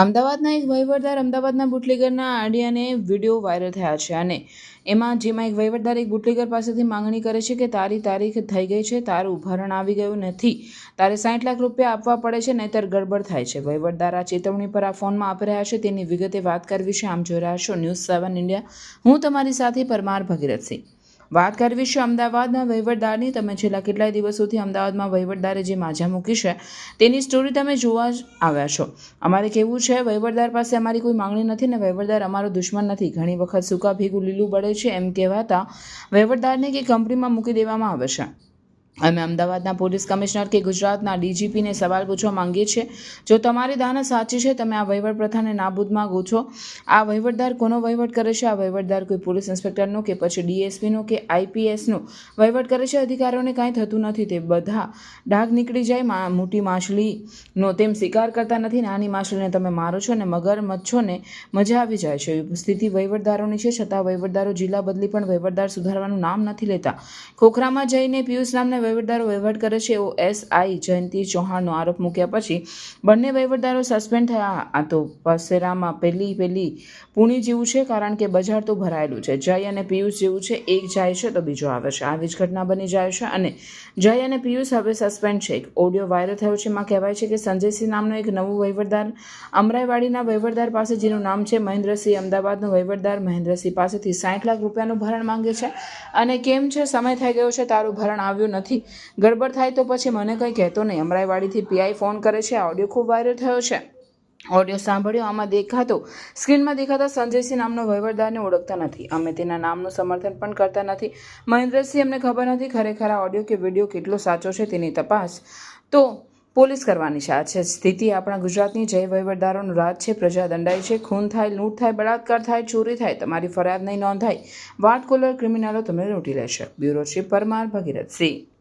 અમદાવાદના એક વહીવટદાર અમદાવાદના બુટલેગરના આડિયાને વીડિયો વાયરલ થયા છે અને એમાં જેમાં એક વહીવટદાર એક બુટલેગર પાસેથી માંગણી કરે છે કે તારી તારીખ થઈ ગઈ છે, તારું ભરણ આવી ગયું નથી, તારે સાઠ લાખ રૂપિયા આપવા પડે છે, નહીતર ગડબડ થાય છે. વહીવટદાર આ ચેતવણી પર આ ફોનમાં આપી રહ્યા છે. તેની વિગતે વાત કરવી છે આમ જોઈ રહ્યા છો ન્યૂઝ સેવન ઇન્ડિયા. હું તમારી સાથે પરમાર ભગીરથસિંહ વાત કરવી છે અમદાવાદના વહીવટદારની. તમે છેલ્લા કેટલાય દિવસોથી અમદાવાદમાં વહીવટદારે જે માજા મૂકી છે, તેની સ્ટોરી તમે જોવા જ આવ્યા છો. અમારે કેવું છે, વહીવટદાર પાસે અમારી કોઈ માંગણી નથી ને વહીવટદાર અમારો દુશ્મન નથી. ઘણી વખત સૂકા ભીગું લીલું બળે છે એમ કહેવાતા વહીવટદારને કે કંપનીમાં મૂકી દેવામાં આવે છે. અમે અમદાવાદના પોલીસ કમિશનર કે ગુજરાતના ડીજીપીને સવાલ પૂછવા માંગીએ છીએ. જો તમારી દાના સાચી છે, તમે આ વહીવટ પ્રથાને નાબૂદમાં ગોછો આ વહીવટદાર કોનો વહીવટ કરે છે? આ વહીવટદાર કોઈ પોલીસ ઇન્સ્પેક્ટરનો કે પછી ડીએસપીનો કે આઈપીએસનો વહીવટ કરે છે? અધિકારીઓને કાંઈ થતું નથી. તે બધા ડાઘ નીકળી જાય મોટી માછલીનો તેમ શિકાર કરતા નથી. નાની માછલીને તમે મારો છો ને મગર મચ્છોને મજા આવી જાય છે. સ્થિતિ વહીવટદારોની છે, છતાં વહીવટદારો જિલ્લા બદલી પણ વહીવટદાર સુધારવાનું નામ નથી લેતા. ખોખરામાં જઈને પિયુષ નામના વહીવટદારો વહીવટ કરે છે એવો એસઆઈ જયંતિ ચૌહાણનો આરોપ મૂક્યા પછી બંને વહીવટદારો સસ્પેન્ડ થયા. આ તો પસેરામાં પહેલી પહેલી પૂણી જેવું છે કારણ કે બજાર તો ભરાયેલું છે. જય અને પિયુષ જેવું છે, એક જાય છે તો બીજો આવે છે. આવી જ ઘટના બની જાય છે અને જય અને પિયુષ હવે સસ્પેન્ડ છે. એક ઓડિયો વાયરલ થયો છે એમાં કહેવાય છે કે સંજયસિંહ નામનો એક નવું વહીવટદાર અમરાઈવાડીના વહીવટદાર પાસે, જેનું નામ છે મહેન્દ્રસિંહ અમદાવાદનો વહીવટદાર મહેન્દ્રસિંહ પાસેથી સાઠ લાખ રૂપિયાનું ભરણ માંગે છે. અને કેમ છે? સમય થઈ ગયો છે, તારું ભરણ આવ્યું નથી. ગડબડ થાય તો પછી મને કંઈ કહેતો નહીં. અમરાઈવાડીથી પીઆઈ ફોન કરે છે. ઓડિયો ખૂબ વાયરલ થયો છે. ઓડિયો સાંભળ્યો, આમાં દેખાતો, સ્ક્રીનમાં દેખાતા સંજયસિંહ નામનો વહીવટદારને ઓળખતા નથી. અમે તેના નામનું સમર્થન પણ કરતા નથી. મહેન્દ્રસિંહ અમને ખબર નથી ખરેખર આ ઓડિયો કે વીડિયો કેટલો સાચો છે તેની તપાસ તો પોલીસ કરવાની છે. આ છે સ્થિતિ. આપણા ગુજરાતની જય વહીવટદારોનું રાજ છે. પ્રજા દંડાય છે. ખૂન થાય, લૂંટ થાય, બળાત્કાર થાય, ચોરી થાય, તમારી ફરિયાદ નહીં નોંધાય. વાટ કોલર ક્રિમિનલો તમને લૂંટી લેશે. બ્યુરો શ્રી પરમાર ભગીરથસિંહ